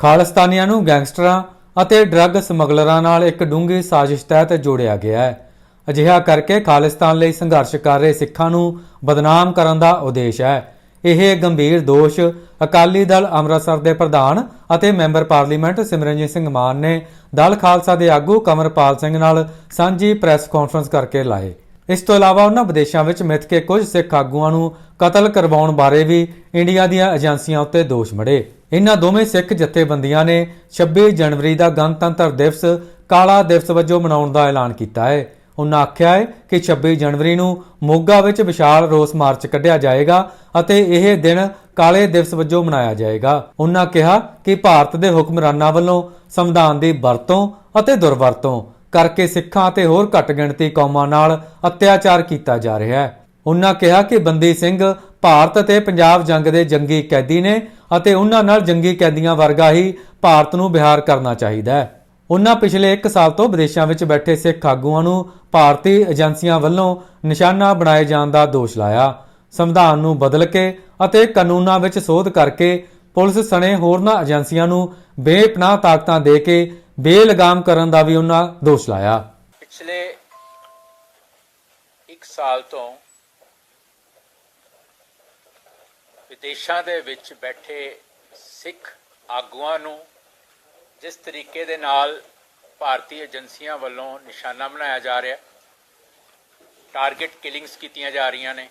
ਖਾਲਿਸਤਾਨੀਆਂ ਨੂੰ ਗੈਂਗਸਟਰਾਂ ਅਤੇ ਡਰੱਗ ਸਮਗਲਰਾਂ ਨਾਲ ਇੱਕ ਡੂੰਘੀ ਸਾਜ਼ਿਸ਼ ਤਹਿਤ ਜੋੜਿਆ ਗਿਆ ਹੈ। ਅਜਿਹਾ ਕਰਕੇ ਖਾਲਿਸਤਾਨ ਲਈ ਸੰਘਰਸ਼ ਕਰ ਰਹੇ ਸਿੱਖਾਂ ਨੂੰ ਬਦਨਾਮ ਕਰਨ ਦਾ ਉਦੇਸ਼ ਹੈ। ਇਹ ਗੰਭੀਰ ਦੋਸ਼ ਅਕਾਲੀ ਦਲ ਅੰਮ੍ਰਿਤਸਰ ਦੇ ਪ੍ਰਧਾਨ ਅਤੇ ਮੈਂਬਰ ਪਾਰਲੀਮੈਂਟ ਸਿਮਰਨਜੀਤ ਸਿੰਘ ਮਾਨ ਨੇ ਦਲ ਖਾਲਸਾ ਦੇ ਆਗੂ ਕਮਰਪਾਲ ਸਿੰਘ ਨਾਲ ਸਾਂਝੀ ਪ੍ਰੈਸ ਕਾਨਫਰੰਸ ਕਰਕੇ ਲਾਏ। ਇਸ ਤੋਂ ਇਲਾਵਾ ਉਹਨਾਂ ਵਿਦੇਸ਼ਾਂ ਵਿੱਚ ਮਿੱਥ ਕੇ ਕੁਝ ਸਿੱਖ ਆਗੂਆਂ ਨੂੰ ਕਤਲ ਕਰਵਾਉਣ ਬਾਰੇ ਵੀ ਇੰਡੀਆ ਦੀਆਂ ਏਜੰਸੀਆਂ ਉੱਤੇ ਦੋਸ਼ ਮੜੇ। ਇਨ੍ਹਾਂ ਦੋਵੇਂ ਸਿੱਖ ਜਥੇਬੰਦੀਆਂ ਨੇ 26 ਜਨਵਰੀ ਦਾ ਗਣਤੰਤਰ ਦਿਵਸ ਕਾਲਾ ਦਿਵਸ ਵਜੋਂ ਮਨਾਉਣ ਦਾ ਐਲਾਨ ਕੀਤਾ ਹੈ। ਉਹਨਾਂ ਆਖਿਆ ਹੈ ਕਿ 26 ਜਨਵਰੀ ਨੂੰ ਮੋਗਾ ਵਿੱਚ ਵਿਸ਼ਾਲ ਰੋਸ ਮਾਰਚ ਕੱਢਿਆ ਜਾਏਗਾ ਅਤੇ ਇਹ ਦਿਨ ਕਾਲੇ ਦਿਵਸ ਵਜੋਂ ਮਨਾਇਆ ਜਾਏਗਾ। ਉਹਨਾਂ ਕਿਹਾ ਕਿ ਭਾਰਤ ਦੇ ਹੁਕਮਰਾਨਾਂ ਵੱਲੋਂ ਸੰਵਿਧਾਨ ਦੀ ਵਰਤੋਂ ਅਤੇ ਦੁਰਵਰਤੋਂ ਕਰਕੇ ਸਿੱਖਾਂ ਅਤੇ ਹੋਰ ਘੱਟ ਗਿਣਤੀ ਕੌਮਾਂ ਨਾਲ ਅਤਿਆਚਾਰ ਕੀਤਾ ਜਾ ਰਿਹਾ ਹੈ। ਉਨ੍ਹਾਂ ਕਿਹਾ ਕਿ ਬੰਦੀ ਸਿੰਘ ਭਾਰਤ ਅਤੇ ਪੰਜਾਬ ਜੰਗ ਦੇ ਜੰਗੀ ਕੈਦੀ ਨੇ ਅਤੇ ਉਹਨਾਂ ਨਾਲ ਜੰਗੀ ਕੈਦੀਆਂ ਵਰਗਾ ਹੀ ਭਾਰਤ ਨੂੰ ਬਿਹਾਰ ਕਰਨਾ ਚਾਹੀਦਾ ਹੈ। ਉਹਨਾਂ ਪਿਛਲੇ 1 ਸਾਲ ਤੋਂ ਵਿਦੇਸ਼ਾਂ ਵਿੱਚ ਬੈਠੇ ਸਿੱਖ ਆਗੂਆਂ ਨੂੰ ਭਾਰਤੀ ਏਜੰਸੀਆਂ ਵੱਲੋਂ ਨਿਸ਼ਾਨਾ ਬਣਾਏ ਜਾਣ ਦਾ ਦੋਸ਼ ਲਾਇਆ। ਸੰਵਿਧਾਨ ਨੂੰ ਬਦਲ ਕੇ ਅਤੇ ਕਾਨੂੰਨਾਂ ਵਿੱਚ ਸੋਧ ਕਰਕੇ ਪੁਲਿਸ ਸਣੇ ਹੋਰਨਾਂ ਏਜੰਸੀਆਂ ਨੂੰ ਬੇਪਨਾਹ ਤਾਕਤਾਂ ਦੇ ਕੇ ਬੇਲਗਾਮ ਕਰਨ ਦਾ ਵੀ ਉਹਨਾਂ ਦੋਸ਼ ਲਾਇਆ। ਪਿਛਲੇ 1 ਸਾਲ ਤੋਂ ਵਿਦੇਸ਼ਾਂ ਦੇ ਵਿੱਚ ਬੈਠੇ ਸਿੱਖ ਆਗੂਆਂ ਨੂੰ ਜਿਸ ਤਰੀਕੇ ਦੇ ਨਾਲ ਭਾਰਤੀ ਏਜੰਸੀਆਂ ਵੱਲੋਂ ਨਿਸ਼ਾਨਾ ਬਣਾਇਆ ਜਾ ਰਿਹਾ ਟਾਰਗੇਟ ਕਿਲਿੰਗਸ ਕੀਤੀਆਂ ਜਾ ਰਹੀਆਂ ਨੇ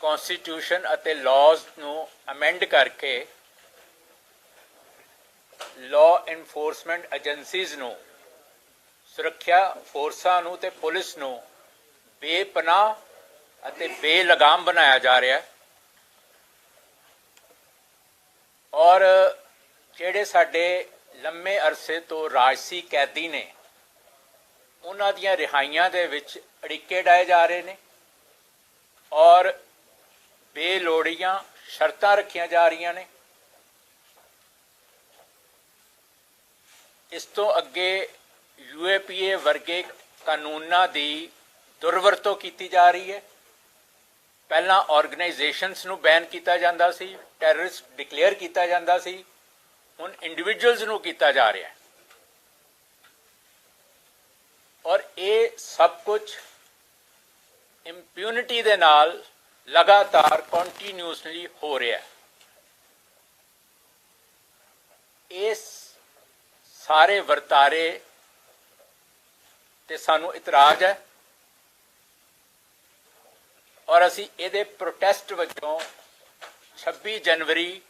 ਕਨਸਟੀਟਿਊਸ਼ਨ ਅਤੇ ਲਾਜ਼ ਨੂੰ ਅਮੈਂਡ ਕਰਕੇ ਲਾਅ ਐਨਫੋਰਸਮੈਂਟ ਏਜੰਸੀਜ਼ ਨੂੰ, ਸੁਰੱਖਿਆ ਫੋਰਸਾਂ ਨੂੰ ਤੇ ਪੁਲਿਸ ਨੂੰ ਬੇਪਨਾਹ ਅਤੇ ਬੇਲਗਾਮ ਬਣਾਇਆ ਜਾ ਰਿਹਾ ਹੈ। ਔਰ ਜਿਹੜੇ ਸਾਡੇ ਲੰਮੇ ਅਰਸੇ ਤੋਂ ਰਾਜਸੀ ਕੈਦੀ ਨੇ, ਉਹਨਾਂ ਦੀਆਂ ਰਿਹਾਈਆਂ ਦੇ ਵਿੱਚ ਅੜਿੱਕੇ ਡਾਏ ਜਾ ਰਹੇ ਨੇ ਔਰ ਬੇਲੋੜੀਆਂ ਸ਼ਰਤਾਂ ਰੱਖੀਆਂ ਜਾ ਰਹੀਆਂ ਨੇ। ਇਸ ਤੋਂ ਅੱਗੇ ਯੂਏਪੀਏ ਵਰਗੇ ਕਾਨੂੰਨਾਂ ਦੀ ਦੁਰਵਰਤੋਂ ਕੀਤੀ ਜਾ ਰਹੀ ਹੈ। ਪਹਿਲਾਂ ਆਰਗੇਨਾਈਜੇਸ਼ਨਸ ਨੂੰ ਬੈਨ ਕੀਤਾ ਜਾਂਦਾ ਸੀ ਟੈਰਰਿਸਟ ਡਿਕਲੇਅਰ ਕੀਤਾ ਜਾਂਦਾ ਸੀ, ਹੁਣ ਇੰਡੀਵਿਜੂਅਲਸ ਨੂੰ ਕੀਤਾ ਜਾ ਰਿਹਾ ਹੈ। ਔਰ ਇਹ ਸਭ ਕੁਝ ਇੰਪਿਊਨਿਟੀ ਦੇ ਨਾਲ ਲਗਾਤਾਰ ਕੰਟੀਨਿਊਸਲੀ ਹੋ ਰਿਹਾ ਹੈ। ਇਸ ਸਾਰੇ ਵਰਤਾਰੇ ਤੇ ਸਾਨੂੰ ਇਤਰਾਜ਼ ਹੈ ਔਰ ਅਸੀਂ ਇਹਦੇ ਪ੍ਰੋਟੈਸਟ ਵਜੋਂ 26 ਜਨਵਰੀ,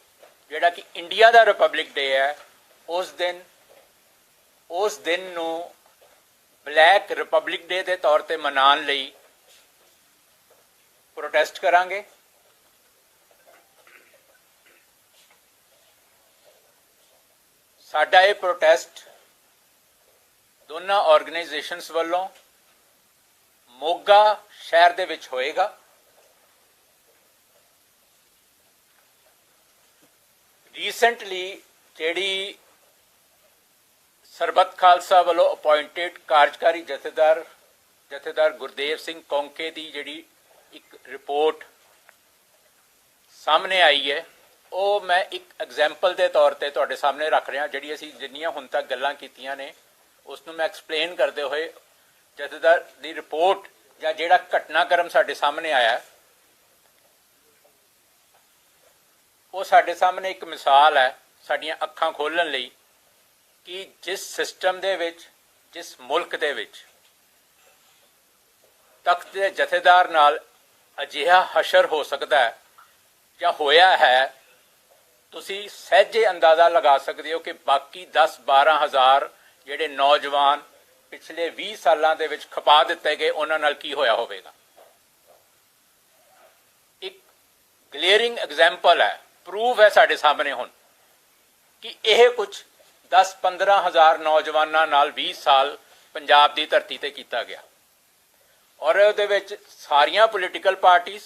ਜਿਹੜਾ ਕਿ ਇੰਡੀਆ ਦਾ ਰਿਪਬਲਿਕ ਡੇ ਹੈ, ਉਸ ਦਿਨ ਉਸ ਦਿਨ ਨੂੰ ਬਲੈਕ ਰਿਪਬਲਿਕ ਡੇ ਦੇ ਤੌਰ ਤੇ ਮਨਾਉਣ ਲਈ ਪ੍ਰੋਟੈਸਟ ਕਰਾਂਗੇ। ਸਾਡਾ ਇਹ ਪ੍ਰੋਟੈਸਟ ਦੋਨਾਂ ਆਰਗੇਨਾਈਜੇਸ਼ਨਸ ਵੱਲੋਂ ਮੋਗਾ ਸ਼ਹਿਰ ਦੇ ਵਿੱਚ ਹੋਏਗਾ। ਰੀਸੈਂਟਲੀ ਜਿਹੜੀ ਸਰਬੱਤ ਖਾਲਸਾ ਵੱਲੋਂ ਅਪਾਇੰਟਡ ਕਾਰਜਕਾਰੀ ਜਥੇਦਾਰ ਜਥੇਦਾਰ ਗੁਰਦੇਵ ਸਿੰਘ ਕੌਂਕੇ ਦੀ ਜਿਹੜੀ ਇੱਕ ਰਿਪੋਰਟ ਸਾਹਮਣੇ ਆਈ ਹੈ, ਉਹ ਮੈਂ ਇੱਕ ਐਗਜ਼ਾਮਪਲ ਦੇ ਤੌਰ ਤੇ ਤੁਹਾਡੇ ਸਾਹਮਣੇ ਰੱਖ ਰਿਹਾ, ਜਿਹੜੀ ਅਸੀਂ ਜਿੰਨੀਆਂ ਹੁਣ ਤੱਕ ਗੱਲਾਂ ਕੀਤੀਆਂ ਨੇ ਉਸ ਨੂੰ ਮੈਂ ਐਕਸਪਲੇਨ ਕਰਦੇ ਹੋਏ ਜਥੇਦਾਰ ਦੀ ਰਿਪੋਰਟ ਜਾਂ ਜਿਹੜਾ ਘਟਨਾਕ੍ਰਮ ਸਾਡੇ ਸਾਹਮਣੇ ਆਇਆ ਹੈ, ਉਹ ਸਾਡੇ ਸਾਹਮਣੇ ਇੱਕ ਮਿਸਾਲ ਹੈ ਸਾਡੀਆਂ ਅੱਖਾਂ ਖੋਲਣ ਲਈ ਕਿ ਜਿਸ ਸਿਸਟਮ ਦੇ ਵਿੱਚ, ਜਿਸ ਮੁਲਕ ਦੇ ਵਿੱਚ ਤਖਤ ਦੇ ਜਥੇਦਾਰ ਨਾਲ ਅਜਿਹਾ ਹਸ਼ਰ ਹੋ ਸਕਦਾ ਹੈ ਜਾਂ ਹੋਇਆ ਹੈ, ਤੁਸੀਂ ਸਹਿਜੇ ਅੰਦਾਜ਼ਾ ਲਗਾ ਸਕਦੇ ਹੋ ਕਿ ਬਾਕੀ 10 12 ਹਜ਼ਾਰ ਜਿਹੜੇ ਨੌਜਵਾਨ ਪਿਛਲੇ 20 ਸਾਲਾਂ ਦੇ ਵਿੱਚ ਖਪਾ ਦਿੱਤੇ ਗਏ, ਉਹਨਾਂ ਨਾਲ ਕੀ ਹੋਇਆ ਹੋਵੇਗਾ? ਇੱਕ ਗਲੇਅਰਿੰਗ ਐਗਜ਼ਾਮਪਲ ਹੈ। ਪ੍ਰੂਫ ਹੈ ਸਾਡੇ ਸਾਹਮਣੇ ਹੁਣ ਕਿ ਇਹ ਕੁਝ 10 15 ਨੌਜਵਾਨਾਂ ਨਾਲ 20 ਸਾਲ ਪੰਜਾਬ ਦੀ ਧਰਤੀ ਤੇ ਕੀਤਾ ਗਿਆ। ਔਰ ਉਹਦੇ ਵਿੱਚ ਸਾਰੀਆਂ ਪੋਲੀਟੀਕਲ ਪਾਰਟੀਆਂ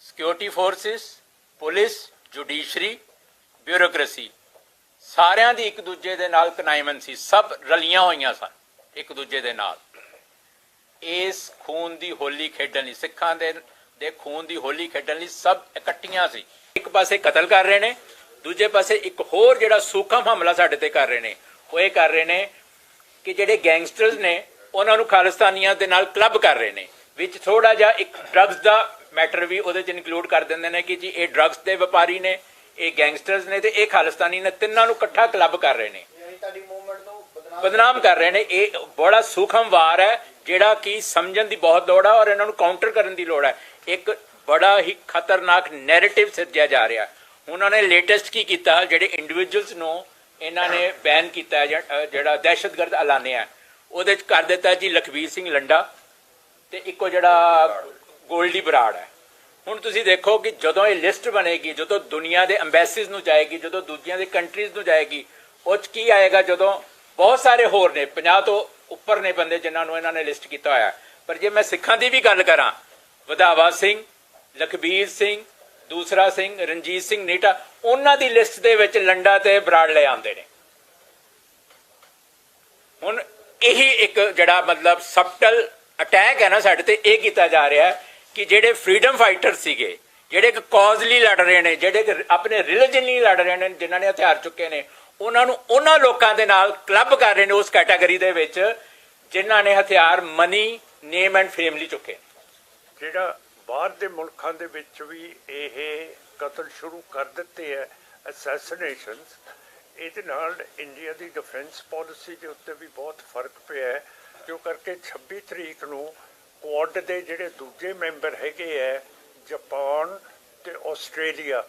security forces police judiciary bureaucracy ਸਾਰਿਆਂ ਦੀ ਇੱਕ ਦੂਜੇ ਦੇ ਨਾਲ ਕਨਾਈਮਨ ਸੀ। ਸਭ ਰਲੀਆਂ ਹੋਈਆਂ ਸਨ ਇੱਕ ਦੂਜੇ ਦੇ ਨਾਲ। ਇਸ ਖੂਨ ਦੀ ਹੋਲੀ ਖੇਡਣ ਲਈ ਸਿੱਖਾਂ ਦੇ ਦੇ ਖੂਨ ਦੀ ਹੋਲੀ ਖੇਡਣ ਲਈ ਸਭ ਇਕੱਠੀਆਂ ਸੀ। ਇੱਕ ਪਾਸੇ ਕਤਲ ਕਰ ਰਹੇ ਨੇ ਦੂਜੇ ਪਾਸੇ ਇੱਕ ਹੋਰ ਜਿਹੜਾ ਸੂਖਮ ਹਮਲਾ ਸਾਡੇ ਤੇ ਕਰ ਰਹੇ ਨੇ। ਉਹ ਇਹ ਕਰ ਰਹੇ ਨੇ ਕਿ ਜਿਹੜੇ ਗੈਂਗਸਟਰਸ ਨੇ ਉਹਨਾਂ ਨੂੰ ਖਾਲਿਸਤਾਨੀਆਂ ਦੇ ਨਾਲ ਕਲੱਬ ਕਰ ਰਹੇ ਨੇ। ਵਿੱਚ ਥੋੜਾ ਜਿਹਾ ਇੱਕ ਡਰੱਗਸ ਦਾ ਮੈਟਰ ਵੀ ਉਹਦੇ ਚ ਇਨਕਲੂਡ ਕਰ ਦਿੰਦੇ ਨੇ ਕਿ ਜੀ ਇਹ ਡਰੱਗਸ ਦੇ ਵਪਾਰੀ ਨੇ ਇਹ ਗੈਂਗਸਟਰਸ ਨੇ ਤੇ ਇਹ ਖਾਲਿਸਤਾਨੀ ਨੇ ਤਿੰਨਾਂ ਨੂੰ ਇਕੱਠਾ ਕਲੱਬ ਕਰ ਰਹੇ ਨੇ। ਯਾਨੀ ਤੁਹਾਡੀ ਮੂਵਮੈਂਟ ਨੂੰ ਬਦਨਾਮ ਬਦਨਾਮ ਕਰ ਰਹੇ ਨੇ। ਇਹ ਬੜਾ ਸੂਖਮ ਵਾਰ ਹੈ ਜਿਹੜਾ ਕਿ ਸਮਝਣ ਦੀ ਬਹੁਤ ਲੋੜ ਹੈ ਔਰ ਇਹਨਾਂ ਨੂੰ ਕਾਊਂਟਰ ਕਰਨ ਦੀ ਲੋੜ ਹੈ। ਇੱਕ ਬੜਾ ਹੀ ਖਤਰਨਾਕ ਨੈਰੇਟਿਵ ਸਿਰਜਿਆ ਜਾ ਰਿਹਾ। ਉਹਨਾਂ ਨੇ ਲੇਟੈਸਟ ਕੀ ਕੀਤਾ? ਜਿਹੜੇ ਇੰਡੀਵਿਜੂਅਲਸ ਨੂੰ ਇਹਨਾਂ ਨੇ ਬੈਨ ਕੀਤਾ ਜਿਹੜਾ- ਦਹਿਸ਼ਤਗਰਦ ਐਲਾਨਿਆ ਉਹਦੇ ਚ ਕਰ ਦਿੱਤਾ ਜੀ ਲਖਵੀਰ ਸਿੰਘ ਲੰਡਾ ਤੇ ਇੱਕੋ ਜਿਹੜਾ ਗੋਲਡੀ ਬਰਾੜ ਹੈ। ਹੁਣ ਤੁਸੀਂ ਦੇਖੋ ਕਿ ਜਦੋਂ ਇਹ ਲਿਸਟ ਬਣੇਗੀ, ਜਦੋਂ ਦੁਨੀਆ ਦੇ ਐਮਬੈਸੀਜ਼ ਨੂੰ ਜਾਏਗੀ, ਜਦੋਂ ਦੂਜੀਆਂ ਦੇ ਕੰਟਰੀਜ਼ ਨੂੰ ਜਾਏਗੀ, ਉਹ 'ਚ ਕੀ ਆਏਗਾ? ਜਦੋਂ ਬਹੁਤ ਸਾਰੇ ਹੋਰ ਨੇ 50 ਤੋਂ ਉੱਪਰ ਨੇ ਬੰਦੇ ਜਿਨ੍ਹਾਂ ਨੂੰ ਇਹਨਾਂ ਨੇ ਲਿਸਟ ਕੀਤਾ ਹੋਇਆ। ਪਰ ਜੇ ਮੈਂ ਸਿੱਖਾਂ ਦੀ ਵੀ ਗੱਲ ਕਰਾਂ ਵਧਾਵਾ ਸਿੰਘ, ਲਖਬੀਰ ਸਿੰਘ, ਦੂਸਰਾ ਸਿੰਘ ਰਣਜੀਤ ਸਿੰਘ ਨੀਟਾ, ਉਹਨਾਂ ਦੀ ਲਿਸਟ ਦੇ ਵਿੱਚ ਲੰਡਾ ਤੇ ਬਰਾੜ ਲੈ ਆਉਂਦੇ ਨੇ। ਹੁਣ ਇਹੀ ਇੱਕ ਜਿਹੜਾ ਮਤਲਬ ਸਬਟਲ ਅਟੈਕ ਹੈ ਨਾ ਸਾਡੇ ਤੇ, ਇਹ ਕੀਤਾ ਜਾ ਰਿਹਾ ਹੈ ਕਿ ਜਿਹੜੇ ਫਰੀडम ਫਾਈਟਰ ਸੀਗੇ, ਜਿਹੜੇ ਇੱਕ ਕਾਜ਼ ਲਈ ਲੜ ਰਹੇ ਨੇ, ਜਿਹੜੇ ਕਿ ਆਪਣੇ ਰਿਲੀਜਨ ਲਈ ਲੜ ਰਹੇ ਨੇ, ਜਿਨ੍ਹਾਂ ਨੇ ਹਥਿਆਰ ਚੁੱਕੇ ਨੇ, ਉਹਨਾਂ ਨੂੰ ਉਹਨਾਂ ਲੋਕਾਂ ਦੇ ਨਾਲ ਕਲੱਬ ਕਰ ਰਹੇ ਨੇ ਉਸ ਕੈਟਾਗਰੀ ਦੇ ਵਿੱਚ, ਜਿਨ੍ਹਾਂ ਨੇ ਹਥਿਆਰ ਮਨੀ ਨੇਮ ਐਂਡ ਫੇਮ ਲਈ ਚੁੱਕੇ ਜਿਹੜਾ ਬਾਹਰ ਦੇ ਮੁਲਕਾਂ ਦੇ ਵਿੱਚ ਵੀ ਇਹ ਕਤਲ ਸ਼ੁਰੂ ਕਰ ਦਿੱਤੇ ਹੈ ਅਸੈਸੀਨੇਸ਼ਨਸ ਇਹਦੇ ਨਾਲ ਇੰਡੀਆ ਦੀ ਡਿਫੈਂਸ ਪਾਲਿਸੀ ਦੇ ਉੱਤੇ ਵੀ ਬਹੁਤ ਫ਼ਰਕ ਪਿਆ ਹੈ, ਕਿਉਂ ਕਰਕੇ 26 ਤਰੀਕ ਨੂੰ ਕੁਆਡ ਦੇ ਜਿਹੜੇ ਦੂਜੇ ਮੈਂਬਰ ਹੈਗੇ ਹੈ ਜਾਪਾਨ ਤੇ ਆਸਟ੍ਰੇਲੀਆ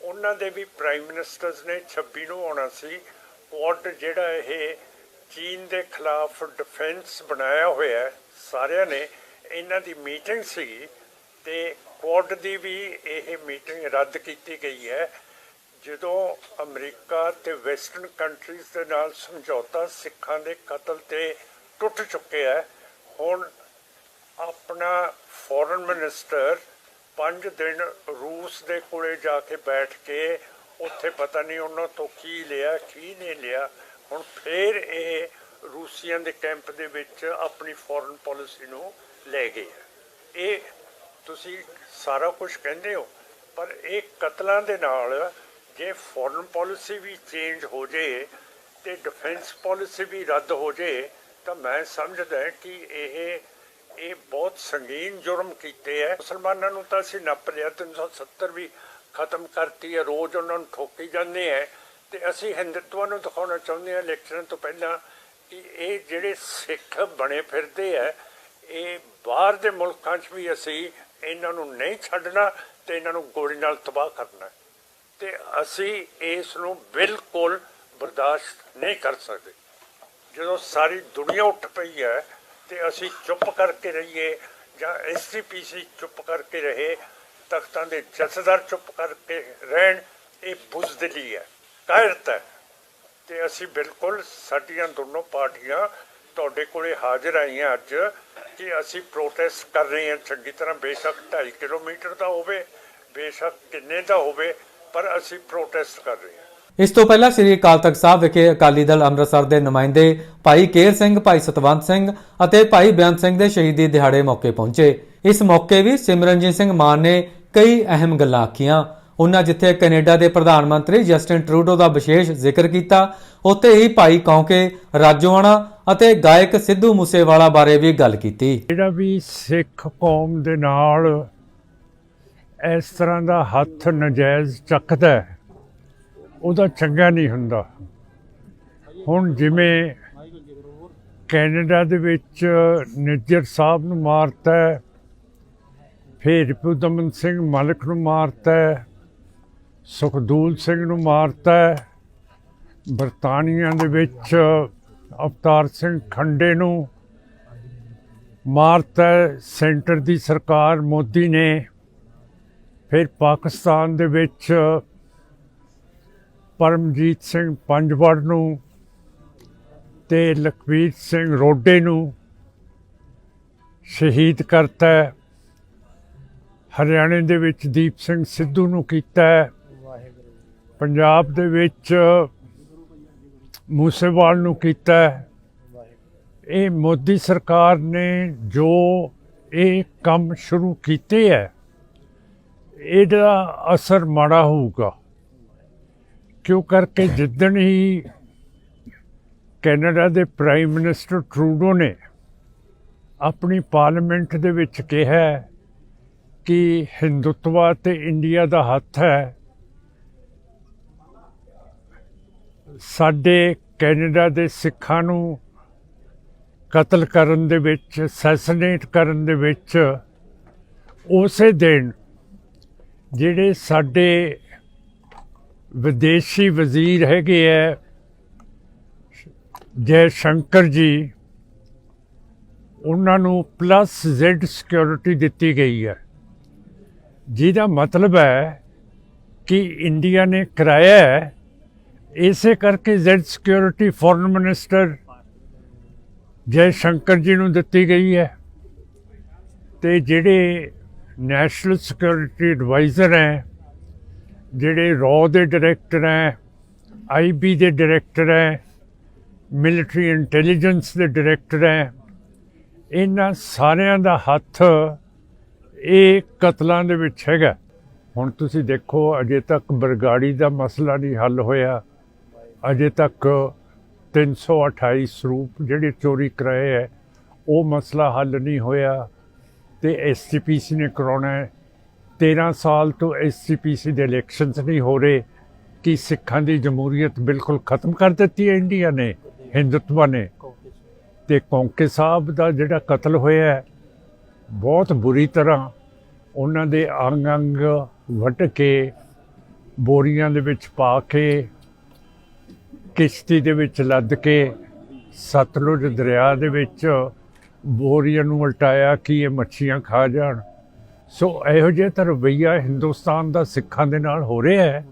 ਉਹਨਾਂ ਦੇ ਵੀ ਪ੍ਰਾਈਮ ਮਿਨਿਸਟਰਸ ਨੇ 26 ਨੂੰ ਆਉਣਾ ਸੀ। ਕੁਆਡ ਜਿਹੜਾ ਇਹ ਚੀਨ ਦੇ ਖਿਲਾਫ ਡਿਫੈਂਸ ਬਣਾਇਆ ਹੋਇਆ ਸਾਰਿਆਂ ਨੇ ਇਹਨਾਂ ਦੀ ਮੀਟਿੰਗ ਸੀ ਤੇ ਕੁਆਡ ਦੀ ਵੀ ਇਹ ਮੀਟਿੰਗ ਰੱਦ ਕੀਤੀ ਗਈ ਹੈ। ਜਦੋਂ ਅਮਰੀਕਾ ਤੇ ਵੈਸਟਰਨ ਕੰਟਰੀਜ਼ ਦੇ ਨਾਲ ਸਮਝੌਤਾ ਸਿੱਖਾਂ ਦੇ ਕਤਲ ਤੇ ਟੁੱਟ ਚੁੱਕਿਆ ਹੈ, ਹੁਣ ਆਪਣਾ ਫੋਰਨ ਮਿਨਿਸਟਰ 5 ਦਿਨ ਰੂਸ ਦੇ ਕੋਲੇ ਜਾ ਕੇ ਬੈਠ ਕੇ ਉੱਥੇ ਪਤਾ ਨਹੀਂ ਉਹਨਾਂ ਤੋਂ ਕੀ ਲਿਆ, ਕੀ ਨਹੀਂ ਲਿਆ। ਹੁਣ ਫੇਰ ਇਹ ਰੂਸੀਆਂ ਦੇ ਕੈਂਪ ਦੇ ਵਿੱਚ ਆਪਣੀ ਫੋਰਨ ਪਾਲਿਸੀ ਨੂੰ ਲੈ ਗਏ ਇਹ ਤੁਸੀਂ ਸਾਰਾ ਕੁਝ ਕਹਿੰਦੇ ਹੋ, ਪਰ ਇਹ ਕਤਲਾਂ ਦੇ ਨਾਲ ਜੇ ਫੋਰਨ ਪਾਲਿਸੀ ਵੀ ਚੇਂਜ ਹੋ ਜੇ ਤੇ ਡਿਫੈਂਸ ਪਾਲਿਸੀ ਵੀ ਰੱਦ ਹੋ ਜੇ, ਤਾਂ ਮੈਂ ਸਮਝਦਾ ਕਿ ਇਹ ਇਹ ਬਹੁਤ ਸੰਗੀਨ ਜੁਰਮ ਕੀਤੇ ਹੈ ਮੁਸਲਮਾਨਾਂ ਨੂੰ ਤਾਂ ਅਸੀਂ ਨੱਪ ਲਿਆ 370 ਵੀ ਖਤਮ ਕਰਤੀ ਹੈ ਰੋਜ਼ ਉਹਨਾਂ ਨੂੰ ਠੋਕੀ ਜਾਂਦੇ ਹੈ ਤੇ ਅਸੀਂ ਹਿੰਦੂਤਵ ਨੂੰ ਦਿਖਾਉਣਾ ਚਾਹੁੰਦੇ ਹਾਂ ਇਲੈਕਸ਼ਨ ਤੋਂ ਪਹਿਲਾਂ ਕਿ ਇਹ ਜਿਹੜੇ ਸਿੱਖ ਬਣੇ ਫਿਰਦੇ ਹੈ ਇਹ ਬਾਹਰ ਦੇ ਮੁਲਕਾਂ 'ਚ ਵੀ ਅਸੀਂ ਇਹਨਾਂ ਨੂੰ ਨਹੀਂ ਛੱਡਣਾ ਤੇ ਇਹਨਾਂ ਨੂੰ ਗੋਲੀ ਨਾਲ ਤਬਾਹ ਕਰਨਾ। ਹੈ। ਤੇ ਅਸੀਂ ਇਸ ਨੂੰ ਬਿਲਕੁਲ ਬਰਦਾਸ਼ਤ ਨਹੀਂ ਕਰ ਸਕਦੇ। ਜਦੋਂ ਸਾਰੀ ਦੁਨੀਆ ਉੱਠ ਪਈ ਹੈ ਤੇ ਅਸੀਂ ਚੁੱਪ ਕਰਕੇ ਰਹੀਏ ਜਾਂ ਐਸਜੀਪੀਸੀ ਚੁੱਪ ਕਰਕੇ ਰਹੇ, ਤਖਤਾਂ ਦੇ ਜਥੇਦਾਰ ਚੁੱਪ ਕਰਕੇ ਰਹਿਣ, ਇਹ ਬੁਜ਼ਦਿਲੀ ਹੈ, ਕਾਇਰਤ ਹੈ। ਤੇ ਅਸੀਂ ਬਿਲਕੁਲ ਸਾਡੀਆਂ ਦੋਨੋਂ ਪਾਰਟੀਆਂ ਤੁਹਾਡੇ ਕੋਲੇ ਹਾਜ਼ਰ ਆਈਆਂ ਅੱਜ। ਕਿ ਅਸੀਂ ਪ੍ਰੋਟੈਸਟ ਕਰ ਰਹੇ ਹਾਂ, ਚੰਗੀ ਤਰ੍ਹਾਂ ਬੇਸ਼ੱਕ 2.5 ਕਿਲੋਮੀਟਰ ਦਾ ਹੋਵੇ, ਬੇਸ਼ੱਕ ਕਿੰਨੇ ਦਾ ਹੋਵੇ, ਪਰ ਅਸੀਂ ਪ੍ਰੋਟੈਸਟ ਕਰ ਰਹੇ ਹਾਂ। ਇਸ ਤੋਂ ਪਹਿਲਾਂ ਸ੍ਰੀ ਅਕਾਲ ਤਖਤ ਸਾਹਿਬ ਵਿਖੇ ਅਕਾਲੀ ਦਲ ਅੰਮ੍ਰਿਤਸਰ ਦੇ ਨੁਮਾਇੰਦੇ ਭਾਈ ਕੇਰ ਸਿੰਘ, ਭਾਈ ਸਤਵੰਤ ਸਿੰਘ ਅਤੇ ਭਾਈ ਬੇਅੰਤ ਸਿੰਘ ਦੇ ਸ਼ਹੀਦੀ ਦਿਹਾੜੇ ਮੌਕੇ ਪਹੁੰਚੇ। ਇਸ ਮੌਕੇ ਵੀ ਸਿਮਰਨਜੀਤ ਸਿੰਘ ਮਾਨ ਨੇ ਕਈ ਅਹਿਮ ਗੱਲਾਂ ਆਖੀਆਂ। ਉਹਨਾਂ ਜਿੱਥੇ ਕੈਨੇਡਾ ਦੇ ਪ੍ਰਧਾਨ ਮੰਤਰੀ ਜਸਟਿਨ ਟਰੂਡੋ ਦਾ ਵਿਸ਼ੇਸ਼ ਜ਼ਿਕਰ ਕੀਤਾ ਉੱਥੇ ਹੀ ਭਾਈ ਕੌਂਕੇ ਰਾਜੋਆਣਾ ਅਤੇ ਗਾਇਕ ਸਿੱਧੂ ਮੂਸੇਵਾਲਾ ਬਾਰੇ ਵੀ ਗੱਲ ਕੀਤੀ। ਜਿਹੜਾ ਵੀ ਸਿੱਖ ਕੌਮ ਦੇ ਨਾਲ ਇਸ ਤਰ੍ਹਾਂ ਦਾ ਹੱਥ ਨਜਾਇਜ਼ ਚੱਕਦਾ ਹੈ, ਉਹਦਾ ਚੰਗਾ ਨਹੀਂ ਹੁੰਦਾ। ਹੁਣ ਜਿਵੇਂ ਕੈਨੇਡਾ ਦੇ ਵਿੱਚ ਨਿੱਜਰ ਸਾਹਿਬ ਨੂੰ ਮਾਰਤਾ ਹੈ, ਫਿਰ ਪੁਦਮਨ ਸਿੰਘ ਮਲਕ ਨੂੰ ਮਾਰਤਾ ਸੁਖਦੂਲ ਸਿੰਘ ਨੂੰ ਮਾਰਤਾ ਬਰਤਾਨੀਆ ਦੇ ਵਿੱਚ ਅਵਤਾਰ ਸਿੰਘ ਖੰਡੇ ਨੂੰ ਮਾਰਤਾ ਸੈਂਟਰ ਦੀ ਸਰਕਾਰ ਮੋਦੀ ਨੇ। ਫਿਰ ਪਾਕਿਸਤਾਨ ਦੇ ਵਿੱਚ ਪਰਮਜੀਤ ਸਿੰਘ ਪੰਜਵੜ ਨੂੰ ਤੇ ਲਖਵੀਰ ਸਿੰਘ ਰੋਡੇ ਨੂੰ ਸ਼ਹੀਦ ਕਰਤਾ ਹਰਿਆਣੇ ਦੇ ਵਿੱਚ ਦੀਪ ਸਿੰਘ ਸਿੱਧੂ ਨੂੰ ਕੀਤਾ ਪੰਜਾਬ ਦੇ ਵਿੱਚ ਮੂਸੇਵਾਲ ਨੂੰ ਕੀਤਾ ਇਹ ਮੋਦੀ ਸਰਕਾਰ ਨੇ ਜੋ ਇਹ ਕੰਮ ਸ਼ੁਰੂ ਕੀਤੇ ਹੈ, ਇਹਦਾ ਅਸਰ ਮਾੜਾ ਹੋਊਗਾ। ਕਿਉਂ ਕਰਕੇ ਜਿੱਦਣ ਹੀ ਕੈਨੇਡਾ ਦੇ ਪ੍ਰਾਈਮ ਮਿਨਿਸਟਰ ਟਰੂਡੋ ਨੇ ਆਪਣੀ ਪਾਰਲੀਮੈਂਟ ਦੇ ਵਿੱਚ ਕਿਹਾ ਕਿ ਹਿੰਦੁੱਤਵਾ ਤੇ ਇੰਡੀਆ ਦਾ ਹੱਥ ਹੈ ਸਾਡੇ ਕੈਨੇਡਾ ਦੇ ਸਿੱਖਾਂ ਨੂੰ ਕਤਲ ਕਰਨ ਦੇ ਵਿੱਚ ਸੈਸਨੇਟ ਕਰਨ ਦੇ ਵਿੱਚ ਉਸੇ ਦਿਨ ਜਿਹੜੇ ਸਾਡੇ ਵਿਦੇਸ਼ੀ ਵਜ਼ੀਰ ਹੈਗੇ ਹੈ ਜੈ ਸ਼ੰਕਰ ਜੀ, ਉਹਨਾਂ ਨੂੰ ਪਲੱਸ ਜ਼ੈਡ ਸਿਕਿਉਰਿਟੀ ਦਿੱਤੀ ਗਈ ਹੈ। ਜਿਹਦਾ ਮਤਲਬ ਹੈ ਕਿ ਇੰਡੀਆ ਨੇ ਕਰਾਇਆ ਹੈ ਇਸੇ ਕਰਕੇ Z security foreign minister Jai Shankar ji ਨੂੰ ਦਿੱਤੀ ਗਈ ਹੈ ਤੇ ਜਿਹੜੇ ਨੈਸ਼ਨਲ ਸਿਕਿਉਰਿਟੀ ਐਡਵਾਈਜ਼ਰ ਹੈ, ਜਿਹੜੇ ਰॉ ਦੇ ਡਾਇਰੈਕਟਰ ਹੈ ਆਈਬੀ ਦੇ ਡਾਇਰੈਕਟਰ ਹੈ ਮਿਲਟਰੀ ਇੰਟੈਲੀਜੈਂਸ ਦੇ ਡਾਇਰੈਕਟਰ ਹੈ, ਇਹਨਾਂ ਸਾਰਿਆਂ ਦਾ ਹੱਥ ਇਹ ਕਤਲਾਂ ਦੇ ਵਿੱਚ ਹੈਗਾ। ਹੁਣ ਤੁਸੀਂ ਦੇਖੋ, ਅਜੇ ਤੱਕ ਬਰਗਾੜੀ ਦਾ ਮਸਲਾ ਨਹੀਂ ਹੱਲ ਹੋਇਆ। ਅਜੇ ਤੱਕ 328 ਸਰੂਪ ਜਿਹੜੇ ਚੋਰੀ ਕਰਾਏ ਹੈ ਉਹ ਮਸਲਾ ਹੱਲ ਨਹੀਂ ਹੋਇਆ ਤੇ ਐਸਜੀਪੀਸੀ ਨੇ ਕਰਾਉਣਾ ਹੈ 13 ਸਾਲ ਤੋਂ ਐਸਜੀਪੀਸੀ ਦੇ ਇਲੈਕਸ਼ਨਸ ਨਹੀਂ ਹੋ ਰਹੇ ਕਿ ਸਿੱਖਾਂ ਦੀ ਜਮਹੂਰੀਅਤ ਬਿਲਕੁਲ ਖਤਮ ਕਰ ਦਿੱਤੀ ਹੈ ਇੰਡੀਆ ਨੇ, ਹਿੰਦੁੱਤਵਾ ਨੇ। ਤੇ ਕੌਂਕੇ ਸਾਹਿਬ ਦਾ ਜਿਹੜਾ ਕਤਲ ਹੋਇਆ ਬਹੁਤ ਬੁਰੀ ਤਰ੍ਹਾਂ ਉਹਨਾਂ ਦੇ ਅੰਗ ਅੰਗ ਵੱਟ ਕੇ, ਬੋਰੀਆਂ ਦੇ ਵਿੱਚ ਪਾ ਕੇ ਕਿਸ਼ਤੀ ਦੇ ਵਿੱਚ ਲੱਦ ਕੇ ਸਤਲੁਜ ਦਰਿਆ ਦੇ ਵਿੱਚ ਬੋਰੀਆਂ ਨੂੰ ਉਲਟਾਇਆ ਕਿ ਇਹ ਮੱਛੀਆਂ ਖਾ ਜਾਣ। ਸੋ ਇਹੋ ਜਿਹਾ ਤਾਂ ਰਵੱਈਆ ਹਿੰਦੁਸਤਾਨ ਦਾ ਸਿੱਖਾਂ ਦੇ ਨਾਲ ਹੋ ਰਿਹਾ ਹੈ।